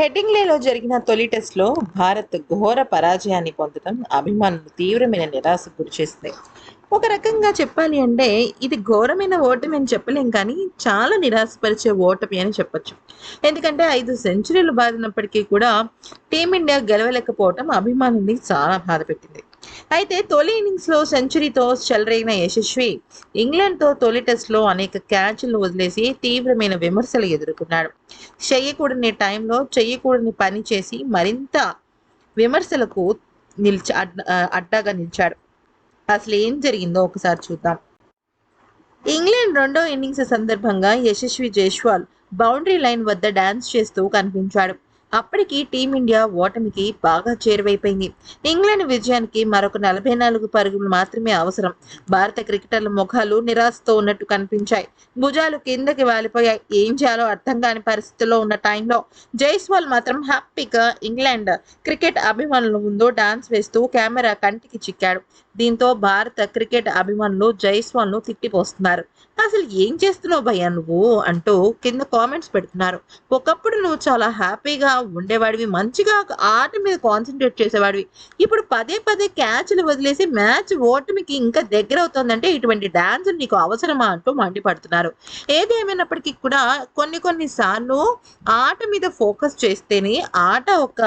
హెడ్డింగ్లేలో జరిగిన తొలి టెస్ట్లో భారత్ ఘోర పరాజయాన్ని పొందడం అభిమానులు తీవ్రమైన నిరాశకు గురిచేసింది ఒక రకంగా చెప్పాలి అంటే ఇది ఘోరమైన ఓటమి అని చెప్పలేం కానీ చాలా నిరాశపరిచే ఓటమి అని చెప్పొచ్చు. ఎందుకంటే ఐదు సెంచరీలు బాదినప్పటికీ కూడా టీమిండియా గెలవలేకపోవటం అభిమానుల్ని చాలా బాధపెట్టింది అయితే తొలి ఇన్నింగ్స్లో సెంచరీతో చెలరేగిన యశస్వి ఇంగ్లాండ్తో తొలి టెస్ట్లో అనేక క్యాచ్లు వదిలేసి తీవ్రమైన విమర్శలు ఎదుర్కొన్నాడు. చెయ్యకూడని టైంలో చేయకూడని పని చేసి మరింత విమర్శలకు నిలిచి అడ్డాగా నిలిచాడు. అసలు ఏం జరిగిందో ఒకసారి చూద్దాం. ఇంగ్లాండ్ రెండో ఇన్నింగ్స్ సందర్భంగా యశస్వి జైస్వాల్ బౌండరీ లైన్ వద్ద డాన్స్ చేస్తూ కనిపించాడు. అప్పటికి టీమిండియా ఓటమికి బాగా చేరువైపోయింది. ఇంగ్లాండ్ విజయానికి మరొక నలభై నాలుగు పరుగులు మాత్రమే అవసరం. భారత క్రికెటర్ల ముఖాలు నిరాశతో ఉన్నట్టు కనిపించాయి. భుజాలు కిందకి వాలిపోయాయి. ఏం చేయాలో అర్థం కాని పరిస్థితిలో ఉన్న టైంలో జైస్వాల్ మాత్రం హ్యాపీగా ఇంగ్లాండ్ క్రికెట్ అభిమానుల ముందు డాన్స్ వేస్తూ కెమెరా కంటికి చిక్కాడు. దీంతో భారత క్రికెట్ అభిమానులు జైస్వాల్ను తిట్టిపోస్తున్నారు. అసలు ఏం చేస్తున్నావు భయ్యా నువ్వు? అంటూ కింద కామెంట్స్ పెడుతున్నారు. ఒకప్పుడు నువ్వు చాలా హ్యాపీగా ఉండేవాడివి మంచిగా ఆట మీద కాన్సన్ట్రేట్ చేసేవాడివి. ఇప్పుడు పదే పదే క్యాచ్లు వదిలేసి మ్యాచ్ ఓటమికి ఇంకా దగ్గర అవుతుందంటే ఇటువంటి డాన్స్ నీకు అవసరమా అంటూ మండిపడుతున్నారు. ఏది ఏమైనప్పటికీ కూడా కొన్ని కొన్ని సార్లు ఆట మీద ఫోకస్ చేస్తేనే ఆట ఒక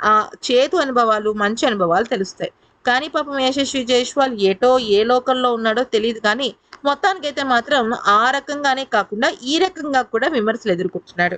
ఆ, చేదు అనుభవాలు మంచి అనుభవాలు తెలుస్తాయి. కానీ పాపం యశస్వి జైష్వాల్ ఏటో ఏ లోకంలో ఉన్నాడో తెలియదు కానీ మొత్తానికైతే మాత్రం ఆ రకంగానే కాకుండా ఈ రకంగా కూడా విమర్శలు ఎదుర్కొంటున్నాడు.